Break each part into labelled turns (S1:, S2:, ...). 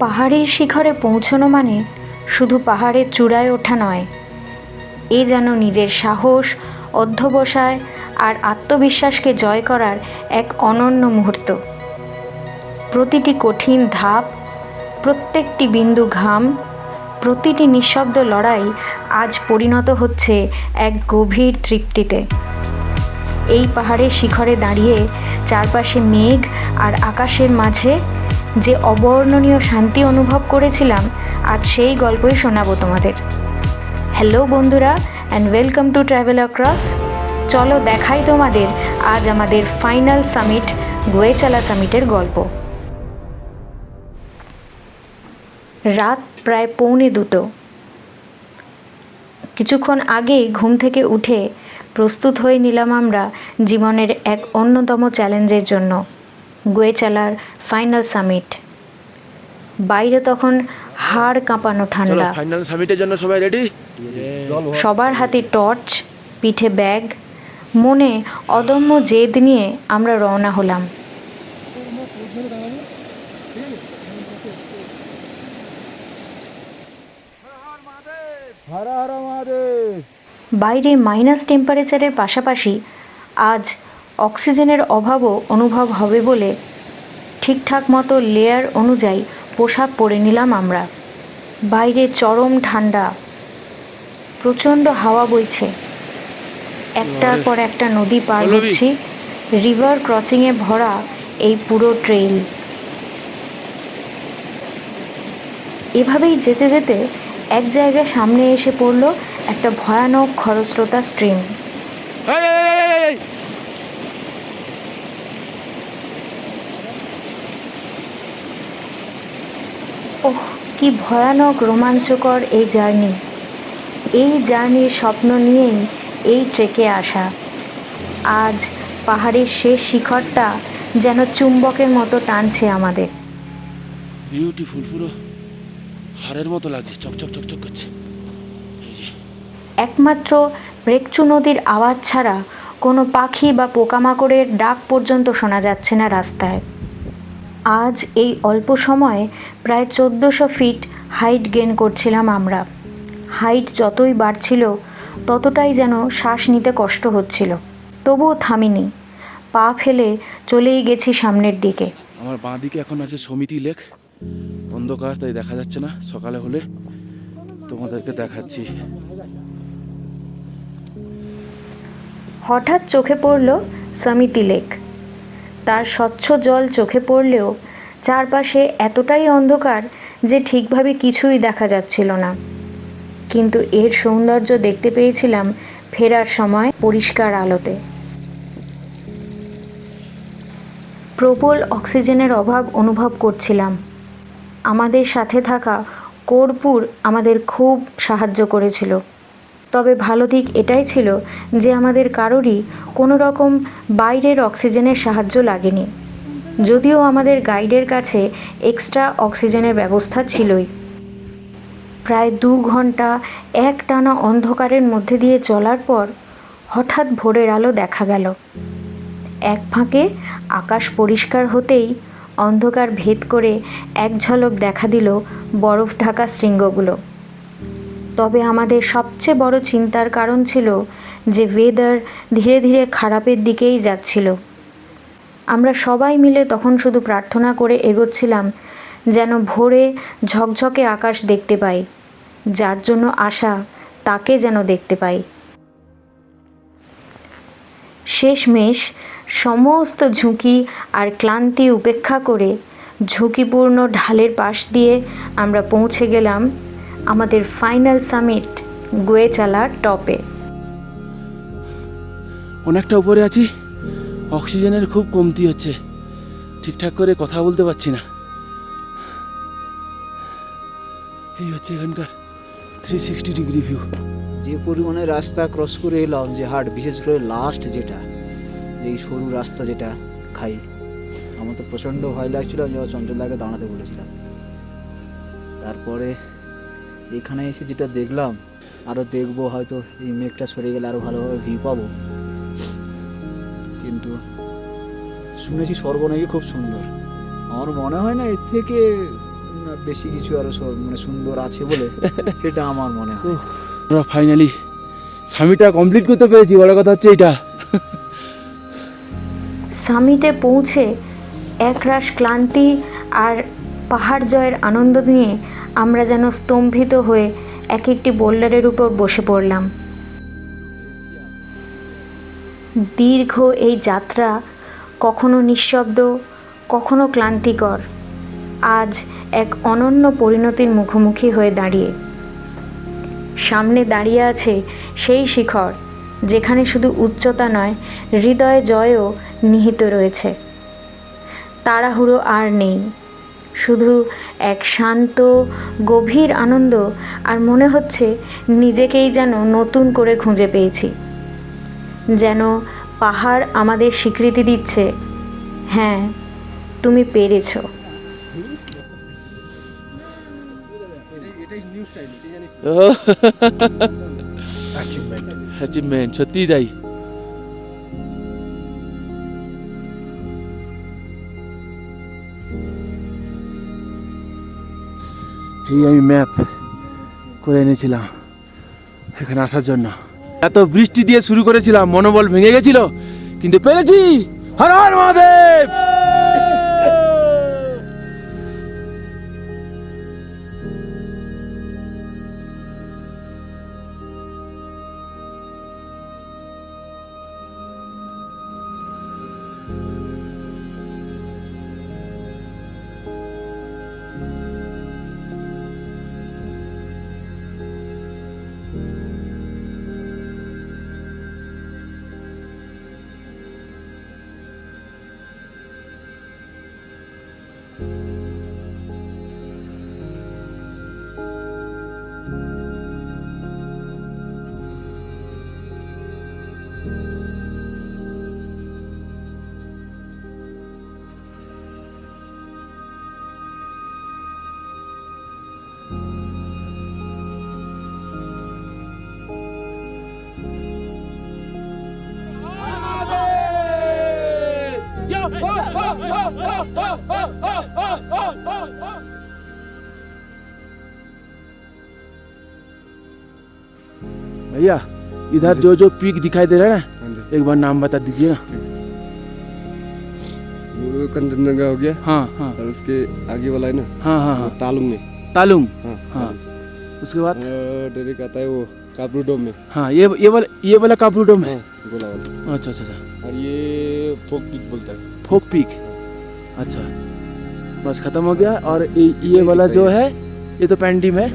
S1: পাহাড়ের শিখরে পৌঁছনো মানে শুধু পাহাড়ের চূড়ায় ওঠা নয়। এ যেন নিজের সাহস, অধ্যবসায় আর আত্মবিশ্বাসকে জয় করার এক অনন্য মুহূর্ত। প্রতিটি কঠিন ধাপ, প্রত্যেকটি বিন্দু ঘাম, প্রতিটি নিঃশব্দ লড়াই আজ পরিণত হচ্ছে এক গভীর তৃপ্তিতে। এই পাহাড়ের শিখরে দাঁড়িয়ে চারপাশে মেঘ আর আকাশের মাঝে যে অবর্ণনীয় শান্তি অনুভব করেছিলাম, আজ সেই গল্পই শোনাবো তোমাদের। হ্যালো বন্ধুরা and welcome to travel across চলো দেখাই তোমাদের আজ আমাদের ফাইনাল সামিট গোয়েচালা সামিটের গল্প। রাত প্রায় পৌনে দুটো। কিছুক্ষণ আগেই ঘুম থেকে উঠে প্রস্তুত হয়ে নিলাম আমরা জীবনের এক অন্যতম চ্যালেঞ্জের জন্য। গোয়েচালার ফাইনাল সামিট। বাইরে তখন হাড় কাঁপানো ঠান্ডা।
S2: ফাইনাল সামিটের জন্য সবাই রেডি?
S1: সবার হাতে টর্চ পিঠে ব্যাগ মনে অদম্য জেদ নিয়ে আমরা রওনা হলাম। বাইরে মাইনাস টেম্পারেচারের পাশাপাশি আজ অক্সিজেনের অভাবও অনুভব হবে বলে ঠিকঠাক মতো লেয়ার অনুযায়ী পোশাক পরে নিলাম আমরা। বাইরে চরম ঠান্ডা। প্রচণ্ড হাওয়া বইছে। একটার পর একটা নদী পার। হচ্ছি। রিভার ক্রসিংয়ে ভরা এই পুরো ট্রেইল। এভাবেই যেতে যেতে এক জায়গায় সামনে এসে পড়ল একটা ভয়ানক খরস্রোতা স্ট্রিম
S2: এই, এই, এই, এই, এই, এই।
S1: ওহ কি ভয়ানক রোমাঞ্চকর এই জার্নি। এই জার্নির স্বপ্ন নিয়েই এই ট্রেকে আসা। আজ পাহাড়ের শেষ শিখরটা যেন চুম্বকের মতো টানছে আমাদের।
S2: বিউটিফুল পুরো হাড়ের মতো লাগছে চকচক চকচক করছে।
S1: একমাত্র ব্রেকচু নদীর আওয়াজ ছাড়া কোনো পাখি বা পোকামাকড়ের ডাক পর্যন্ত শোনা যাচ্ছে না রাস্তায়। আজ এই অল্প সময়ে প্রায় চোদ্দোশো ফিট হাইট গেন করছিলাম আমরা। হাইট যতই বাড়ছিল ততটাই যেন শ্বাস নিতে কষ্ট হচ্ছিল। তবুও থামিনি। পা ফেলে চলেই গেছি সামনের দিকে।
S2: আমার বাঁ দিকে এখন আছে সমিতি লেক। অন্ধকার তাই দেখা যাচ্ছে না। সকালে হলে তোমাদেরকে দেখাচ্ছি।
S1: হঠাৎ চোখে পড়ল সমিতি লেক। তার স্বচ্ছ জল চোখে পড়লেও চারপাশে এতটাই অন্ধকার যে ঠিকভাবে কিছুই দেখা যাচ্ছিল না। কিন্তু এর সৌন্দর্য দেখতে পেয়েছিলাম ফেরার সময় পরিষ্কার আলোতে। প্রবল অক্সিজেনের অভাব অনুভব করছিলাম। আমাদের সাথে থাকা কর্পূর আমাদের খুব সাহায্য করেছিল। তবে ভালো দিক এটাই ছিল যে আমাদের কারোরই কোনো রকম বাইরের অক্সিজেনের সাহায্য লাগেনি। যদিও আমাদের গাইডের কাছে এক্সট্রা অক্সিজেনের ব্যবস্থা ছিলই। প্রায় দু ঘণ্টা এক টানা অন্ধকারের মধ্যে দিয়ে চলার পর হঠাৎ ভোরের আলো দেখা গেল। এক ফাঁকে আকাশ পরিষ্কার হতেই অন্ধকার ভেদ করে এক ঝলক দেখা দিল বরফ ঢাকা শৃঙ্গগুলো। তবে আমাদের সবচেয়ে বড় চিন্তার কারণ ছিল যে ওয়েদার ধীরে ধীরে খারাপের দিকেই যাচ্ছিল। আমরা সবাই মিলে তখন শুধু প্রার্থনা করে এগোচ্ছিলাম, যেন ভোরে ঝকঝকে আকাশ দেখতে পাই, যার জন্য আশা তাকে যেন দেখতে পাই। শেষমেশ সমস্ত ঝুঁকি আর ক্লান্তি উপেক্ষা করে ঝুঁকিপূর্ণ ঢালের পাশ দিয়ে আমরা পৌঁছে গেলাম আমাদের ফাইনাল সামিট গোয়েচালা টপে।
S2: অনেকটা উপরে আছি। অক্সিজেনের খুব কমতি হচ্ছে। ঠিকঠাক করে কথা বলতে পারছি না। এই হচ্ছে এখানকার থ্রি সিক্সটি ডিগ্রি ভিউ
S3: যে পরিমাণে রাস্তা ক্রস করে এলাম যে হাট বিশেষ করে লাস্ট যেটা এই সরু রাস্তা যেটা খাই আমার তো প্রচণ্ড ভয় লাগছিল যে চঞ্চলাকে দাঁড়াতে বলেছিলাম। তারপরে এখানে এসে যেটা দেখলাম আরও দেখব হয়তো এই মেঘটা সরে গেলে আরও ভালোভাবে ভিউ পাবো। কিন্তু শুনেছি স্বর্গ নাকি খুব সুন্দর। আমার মনে হয় না এর থেকে না বেশি কিছু আরও সব মানে সুন্দর আছে বলে সেটা আমার মনে হয়।
S2: আমরা ফাইনালি স্বামীটা কমপ্লিট করতে পেরেছি বড় কথা হচ্ছে এটা।
S1: সামিটে পৌঁছে একরাশ ক্লান্তি আর পাহাড় জয়ের আনন্দ নিয়ে আমরা যেন স্তম্ভিত হয়ে এক একটি বোল্ডারের উপর বসে পড়লাম। দীর্ঘ এই যাত্রা কখনো নিঃশব্দ, কখনো ক্লান্তিকর, আজ এক অনন্য পরিণতির মুখোমুখি হয়ে দাঁড়িয়ে। সামনে দাঁড়িয়ে আছে সেই শিখর, যেখানে শুধু উচ্চতা নয়, হৃদয় জয়ও নিহিত রয়েছে। তাড়াহুড়ো আর নেই। শুধু এক শান্ত, গভীর আনন্দ আর মনে হচ্ছে নিজেকেই যেন নতুন করে খুঁজে পেয়েছি। যেন পাহাড় আমাদের স্বীকৃতি দিচ্ছে। হ্যাঁ তুমি পেরেছ।
S2: অ্যাচিভমেন্ট সত্যিই তাই এই আমি ম্যাপ করে এনেছিলাম এখানে আসার জন্য। এত বৃষ্টি দিয়ে শুরু করেছিলাম, মনোবল ভেঙে গেছিল, কিন্তু পেরেছি। হর হর মহাদেব! भैया इधर जो। जो पीक दिखाई दे रहा है ना एक बार नाम बता दीजिए ना
S4: वो कंचनजंगा हो गया।
S2: हाँ हाँ।
S4: और उसके आगे वाला है ना
S2: हाँ हाँ हाँ।
S4: तालुंग में।
S2: तालुंग?
S4: हाँ
S2: हाँ। उसके बाद?
S4: डायरेक्ट आता है वो कापरूडोम में।
S2: हाँ ये ये वाला ये वाला कापरूडम है
S4: हाँ गोला वाला।
S2: अच्छा अच्छा अच्छा।
S4: और ये फोक पीक बोलता है।
S2: Fork peak? अच्छा बस खत्म हो गया और ये, ये वाला जो है ये तो पैंडिम है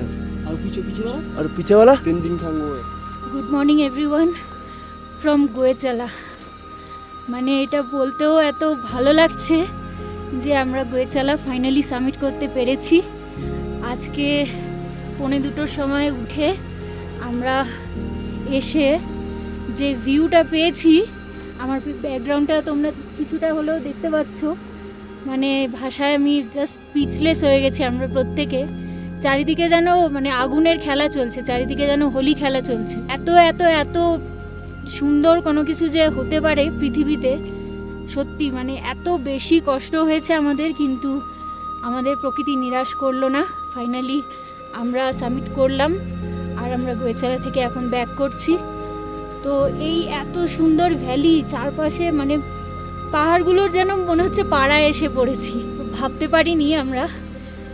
S3: আর পিছে পিছে দাঁড়া
S2: और पीछे वाला
S4: तेंजिंग खांग वो है
S5: good morning everyone from Goechala মানে এটা বলতেও এত ভালো লাগছে যে আমরা গোয়েচালা ফাইনালি সামিট করতে পেরেছি আজকে পৌনে দুটোর সময় উঠে আমরা এসে যে ভিউটা পেয়েছি আমার ব্যাকগ্রাউন্ডটা তোমরা কিছুটা হলেও দেখতে পাচ্ছ মানে ভাষায় আমি জাস্ট স্পিচলেস হয়ে গেছি আমরা প্রত্যেকে। চারিদিকে যেন মানে আগুনের খেলা চলছে, চারিদিকে যেন হোলি খেলা চলছে। এত এত এত সুন্দর কোনো কিছু যে হতে পারে পৃথিবীতে, সত্যি মানে এত বেশি কষ্ট হয়েছে আমাদের, কিন্তু আমাদের প্রকৃতি নিরাশ করল না। ফাইনালি আমরা সাবমিট করলাম, আর আমরা গোয়েচালা থেকে এখন ব্যাক করছি। তো এই এত সুন্দর ভ্যালি চারপাশে মানে পাহাড়গুলোর যেন মনে হচ্ছে পাড়ায় এসে পড়েছি। ভাবতে পারিনি আমরা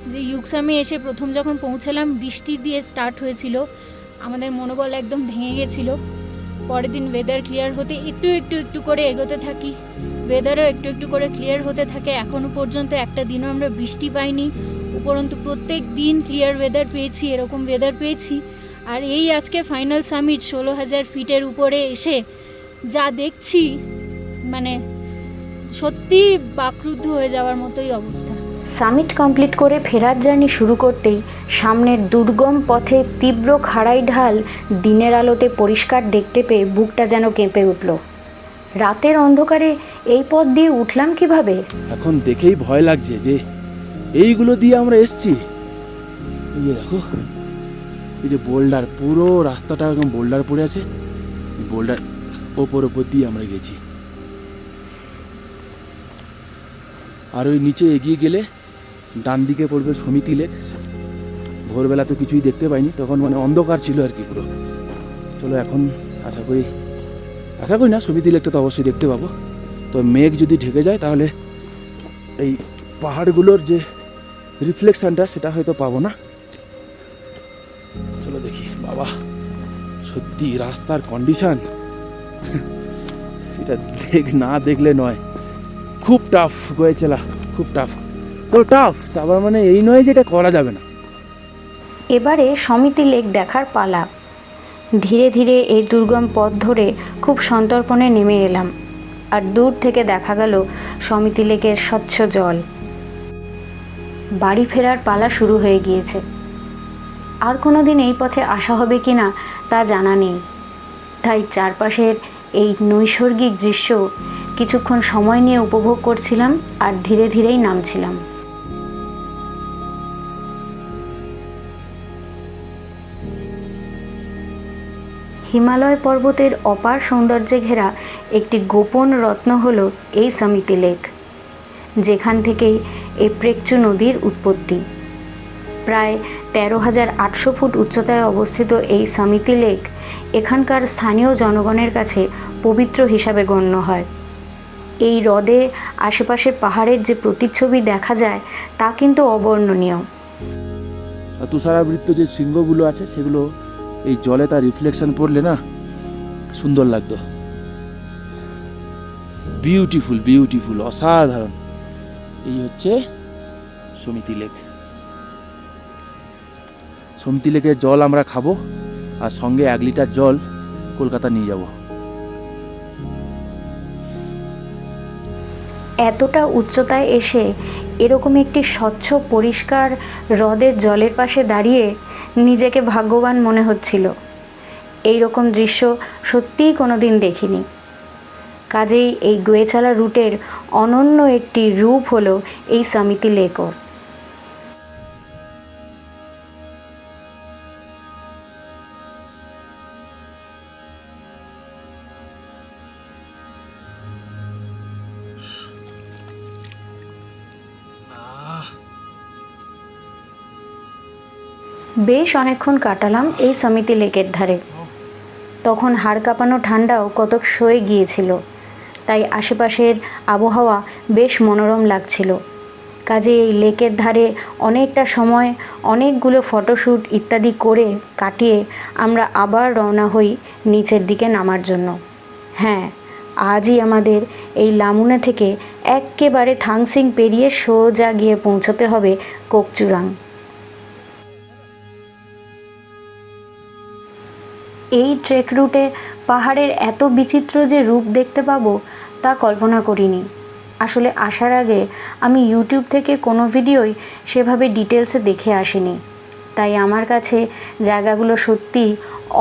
S5: যে ইউকসামে এসে প্রথম যখন পৌঁছালাম, বৃষ্টি দিয়ে স্টার্ট হয়েছিল। আমাদের মনোবল একদম ভেঙে গেছিল। পরের দিন ওয়েদার ক্লিয়ার হতে একটু একটু একটু করে এগোতে থাকি। ওয়েদারও একটু একটু করে ক্লিয়ার হতে থাকে। এখনও পর্যন্ত একটা দিনও আমরা বৃষ্টি পাইনি। উপরন্তু প্রত্যেক দিন ক্লিয়ার ওয়েদার পেয়েছি, এরকম ওয়েদার পেয়েছি। আর এই আজকে ফাইনাল সামিট ষোলো হাজার ফিটের উপরে এসে যা দেখছি মানে সত্যি বাকরুদ্ধ হয়ে যাওয়ার মতোই অবস্থা।
S1: সামিট কমপ্লিট করে ফেরার জার্নি শুরু করতেই সামনের দুর্গম পথে তীব্র খাড়াই ঢাল দিনের আলোতে পরিষ্কার দেখতে পেয়ে বুকটা যেন কেঁপে উঠল। রাতের অন্ধকারে এই পথ দিয়ে উঠলাম কীভাবে?
S2: এখন দেখেই ভয় লাগছে যে এইগুলো দিয়ে আমরা এসছি। এই যে দেখো এই যে বোল্ডার পুরো রাস্তাটা একদম বোল্ডার পড়ে আছে। বোল্ডার ওপর ওপর দিয়ে আমরা গেছি। আর ওই নিচে এগিয়ে গেলে ডান দিকে পড়বে সমিতি লেক। ভোরবেলা তো কিছুই দেখতে পাইনি, তখন মানে অন্ধকার ছিল আর কি পুরো। চলো এখন আশা করি আশা করি না, সমিতি লেকটা তো অবশ্যই দেখতে পাবো। তো মেঘ যদি ঢেকে যায় তাহলে এই পাহাড়গুলোর যে রিফ্লেকশানটা সেটা হয়তো পাবো না। চলো দেখি, বাবা, সত্যি রাস্তার কন্ডিশান এটা দেখ না দেখলে নয়। খুব টাফ গোয়েচেলা খুব টাফ তো টাফ তারপর মানে এই নয় যে এটা করা যাবে না।
S1: এবারে সমিতি লেক দেখার পালা। ধীরে ধীরে এই দুর্গম পথ ধরে খুব সন্তর্পণে নেমে এলাম, আর দূর থেকে দেখা গেল সমিতি লেকের স্বচ্ছ জল। বাড়ি ফেরার পালা শুরু হয়ে গিয়েছে। আর কোনো দিন এই পথে আসা হবে কি না তা জানা নেই। তাই চারপাশের এই নৈসর্গিক দৃশ্য কিছুক্ষণ সময় নিয়ে উপভোগ করছিলাম আর ধীরে ধীরেই নামছিলাম। হিমালয় পর্বতের অপার সৌন্দর্যে ঘেরা একটি গোপন রত্ন হল এই সমিতি লেক, যেখান থেকেই এই প্রেকচু নদীর উৎপত্তি। প্রায় তেরো হাজার আটশো ফুট উচ্চতায় অবস্থিত এই সমিতি লেক এখানকার স্থানীয় জনগণের কাছে পবিত্র হিসাবে গণ্য হয়। এই হ্রদে আশেপাশের পাহাড়ের যে প্রতিচ্ছবি দেখা যায়, তা কিন্তু অবর্ণনীয়।
S2: তুষারাবৃত্ত যে শৃঙ্গগুলো আছে, সেগুলো এই জলে তার রিফ্লেকশন পড়লে না সুন্দর লাগতো। বিউটিফুল বিউটিফুল অসাধারণ। এই হচ্ছে সমিতি লেক। সমিতি লেকের জল আমরা খাব, আর সঙ্গে এক লিটার জল কলকাতা নিয়ে যাব।
S1: এতটা উচ্চতায় এসে এরকম একটি স্বচ্ছ, পরিষ্কার হ্রদের জলের পাশে দাঁড়িয়ে নিজেকে ভাগ্যবান মনে হচ্ছিল। এই রকম দৃশ্য সত্যিই কোনো দিন দেখিনি। কাজেই এই গোয়েচালা রুটের অনন্য একটি রূপ হলো এই সামিতি লেকও বেশ অনেকক্ষণ কাটালাম এই সমিতি লেকের ধারে। তখন হাড় কাঁপানো ঠান্ডাও কতক সয়ে গিয়েছিল, তাই আশেপাশের আবহাওয়া বেশ মনোরম লাগছিল। কাজে এই লেকের ধারে অনেকটা সময় অনেকগুলো ফটোশ্যুট ইত্যাদি করে কাটিয়ে আমরা আবার রওনা হই নিচের দিকে নামার জন্য। হ্যাঁ আজই আমাদের এই লামুনা থেকে এক্কেবারে থাংসিং পেরিয়ে সোজা গিয়ে পৌঁছতে হবে কোকচুরাং। এই ট্রেক রুটে পাহাড়ের এত বিচিত্র যে রূপ দেখতে পাবো তা কল্পনা করিনি। আসলে আসার আগে আমি ইউটিউব থেকে কোনো ভিডিওই সেভাবে ডিটেলসে দেখে আসিনি। তাই আমার কাছে জায়গাগুলো সত্যি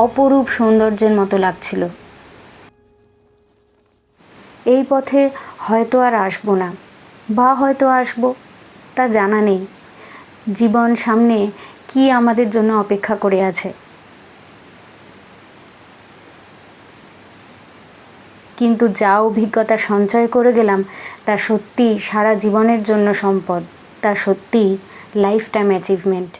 S1: অপরূপ সৌন্দর্যের মতো লাগছিল। এই পথে হয়তো আর আসব না, বা হয়তো আসব, তা জানা নেই। জীবন সামনে কি আমাদের জন্য অপেক্ষা করে আছে? কিন্তু যা অভিজ্ঞতা সঞ্চয় করে গেলাম, তা সত্যি সারা জীবনের জন্য সম্পদ, তা সত্যি লাইফ টাইম অ্যাচিভমেন্ট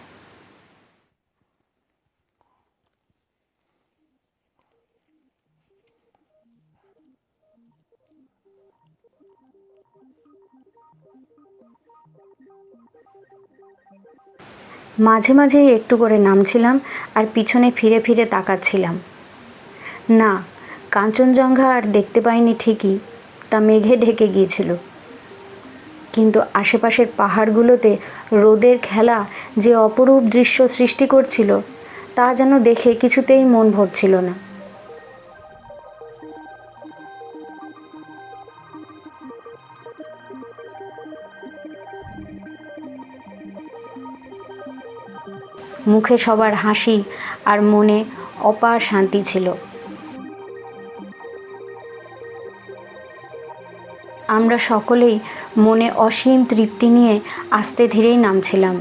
S1: মাঝে মাঝেই একটু করে নামছিলাম আর পিছনে ফিরে ফিরে তাকাচ্ছিলাম। না কাঞ্চনজঙ্ঘা আর দেখতে পাইনি ঠিকই, তা মেঘে ঢেকে গিয়েছিল। কিন্তু আশেপাশের পাহাড়গুলোতে রোদের খেলা যে অপরূপ দৃশ্য সৃষ্টি করছিল, তা যেন দেখে কিছুতেই মন ভরছিল না। মুখে সবার হাসি আর মনে অপার শান্তি ছিল। আমরা সকলেই মনে অসীম তৃপ্তি নিয়ে আস্তে ধীরেই নামছিলাম।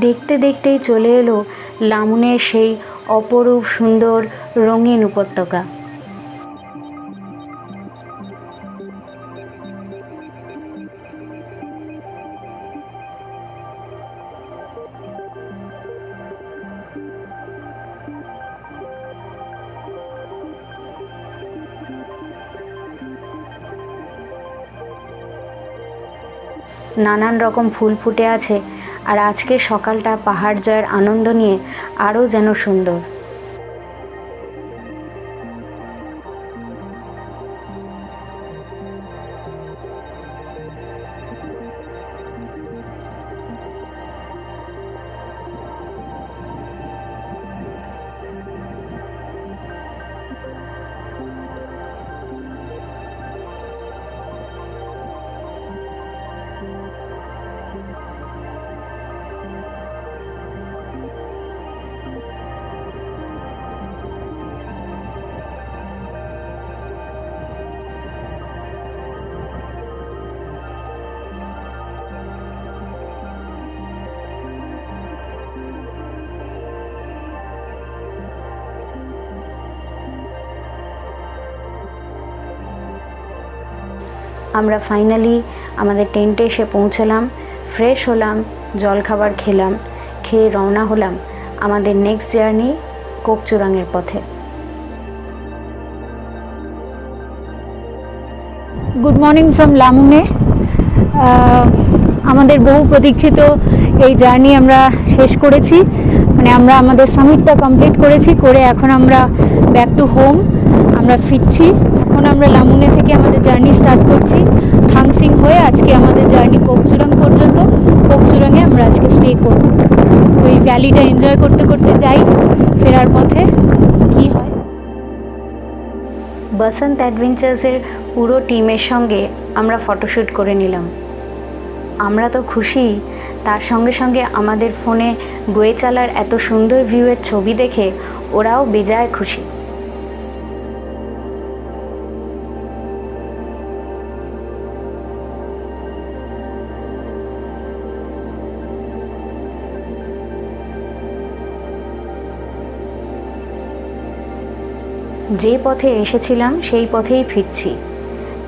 S1: দেখতে দেখতেই চলে এলো লামুনের সেই অপরূপ সুন্দর রঙিন উপত্যকা। নানান রকম ফুল ফুটে আছে আর আজকের সকালটা পাহাড় জয়ের আনন্দ নিয়ে আরও যেন সুন্দর। আমরা ফাইনালি আমাদের টেন্টে এসে পৌঁছলাম ফ্রেশ হলাম, জলখাবার খেলাম, খেয়ে রওনা হলাম আমাদের নেক্সট জার্নি কোকচুরাঙের পথে। গুড মর্নিং ফ্রম লামুনে আমাদের বহু প্রতীক্ষিত এই জার্নি আমরা শেষ করেছি। মানে আমরা আমাদের সামিটটা কমপ্লিট করেছি, করে এখন আমরা ব্যাক টু হোম আমরা ফিরছি। এখন আমরা লামুনে থেকে আমাদের জার্নি স্টার্ট করছি। থাংসিং হয়ে আজকে আমাদের জার্নি কোকচুরাং পর্যন্ত। কোকচুরাঙে আমরা আজকে স্টে করব। ওই ভ্যালিটা এনজয় করতে করতে যাই, ফেরার পথে কি হয়। বসন্ত অ্যাডভেঞ্চার্সের পুরো টিমের সঙ্গে আমরা ফটোশ্যুট করে নিলাম। আমরা তো খুশি, তার সঙ্গে সঙ্গে আমাদের ফোনে গোয়েচালার এত সুন্দর ভিউয়ের ছবি দেখে ওরাও বেজায় খুশি। যে পথে এসেছিলাম, সেই পথেই ফিরছি।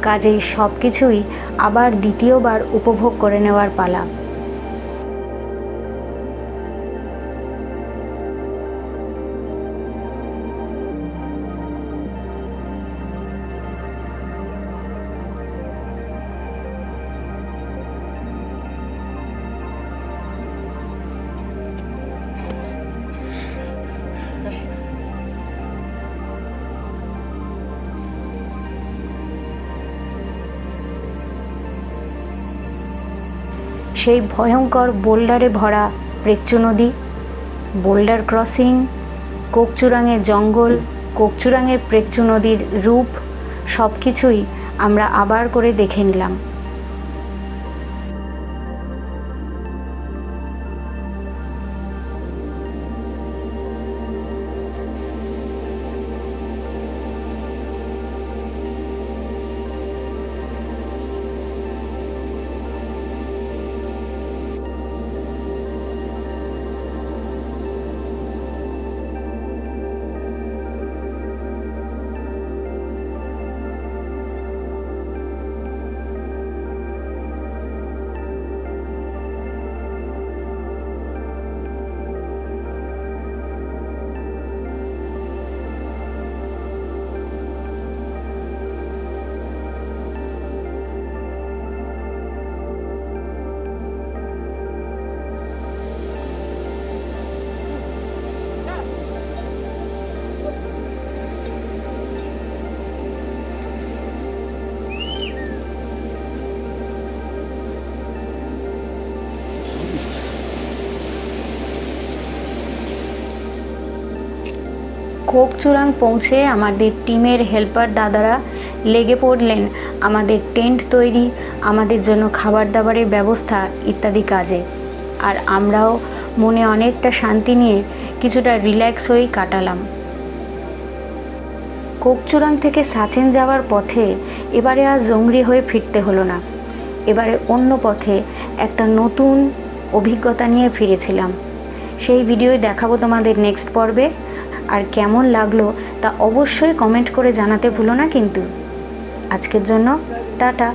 S1: কাজেই সব কিছুই আবার দ্বিতীয়বার উপভোগ করে নেওয়ার পালা। সেই ভয়ঙ্কর বোল্ডারে ভরা প্রেচ্ছু নদী, বোল্ডার ক্রসিং, কোকচুরাঙের জঙ্গল, কোকচুরাঙের প্রেচ্ছু নদীর রূপ সব কিছুই আমরা আবার করে দেখে নিলাম। কোকচুরাং পৌঁছে আমাদের টিমের হেল্পার দাদারা লেগে পড়লেন। আমাদের টেন্ট তৈরি, আমাদের জন্য খাবার দাবারের ব্যবস্থা ইত্যাদি কাজে। আর আমরাও মনে অনেকটা শান্তি নিয়ে কিছুটা রিল্যাক্স হয়েই কাটালাম। কোকচুরাং থেকে সাচেন যাওয়ার পথে এবারে আর জংরি হয়ে ফিরতে হলো না। এবারে অন্য পথে একটা নতুন অভিজ্ঞতা নিয়ে ফিরেছিলাম। সেই ভিডিওই দেখাবো তোমাদের নেক্সট পর্বে। আর কেমন লাগল তা অবশ্যই কমেন্ট করে জানাতে ভুলো না কিন্তু। আজকের জন্য টাটা।